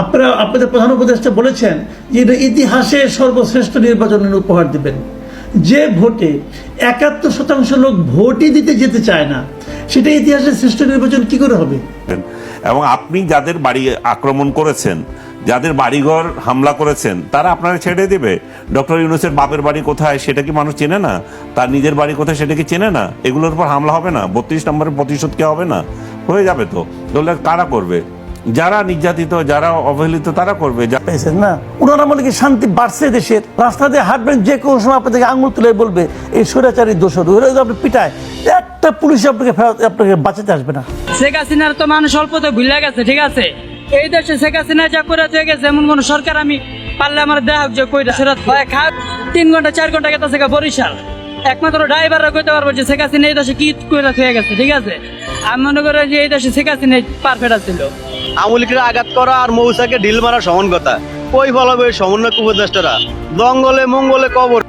আপনারা, আপনাদের প্রধান উপদেষ্টা বলেছেন যে ইতিহাসে সর্বশ্রেষ্ঠ নির্বাচনের উপহার দিবেন। যে ভোটে একাত্তর শতাংশ লোক ভোটই দিতে যেতে চায় না, সেটা ইতিহাসের শ্রেষ্ঠ নির্বাচন কি করে হবে? এবং আপনি যাদের বাড়ি আক্রমণ করেছেন, যাদের বাড়িঘর হামলা করেছেন, তারা আপনারা ছেড়ে দেবে। ডক্টর ইউনুসের বাপের বাড়ি কোথায়, সেটা কি মানুষ চেনে না? তার নিজের বাড়ি কোথায়, সেটা কি চেনে না? এগুলোর উপর হামলা হবে না? বত্রিশ নম্বরের প্রতিশোধ কি হবে না? হয়ে যাবে তো। তাহলে কারা করবে? যারা নির্যাতিত যারা অবহেলিত তারা করবে। যা- পেয়েছেন না? ওনারা বলে কি শান্তি বাড়ছে দেশের। রাস্তা দিয়ে হাঁটবেন যে কোনো সময় আপনাদেরকে আঙুল তুলে বলবে এই স্বৈরাচারী দোষ ওরা যদি আপনি পিটায় একটা পুলিশ আপনাকে ফেরত আপনাকে বাঁচাতে আসবে না। শেখ হাসিনার তো মানুষ অল্পতে ভুলে গেছে ঠিক আছে? এই দেশে শেখ হাসিনা যা করে দিয়ে গেছে এমন কোন সরকার আমি পারলে আমার দেহ যে কইরা সেটা হয়। খা তিন ঘণ্টা চার ঘণ্টা গেছে শেখা বরিশাল। একমাত্র ড্রাইভাররা কইতে পারব যে শেখ হাসিনা এই দেশে কি কইরা হয়ে গেছে ঠিক আছে? আমি মনে করি যে এই দেশে শেখ হাসিনা পারফেক্ট ছিল আমলিকে আঘাত করা আর মৌসাকে ঢিল মারা সমান কথা। কই ফলাবে সমন্বয় উপদেষ্টারা, জঙ্গলে, মঙ্গলে কবর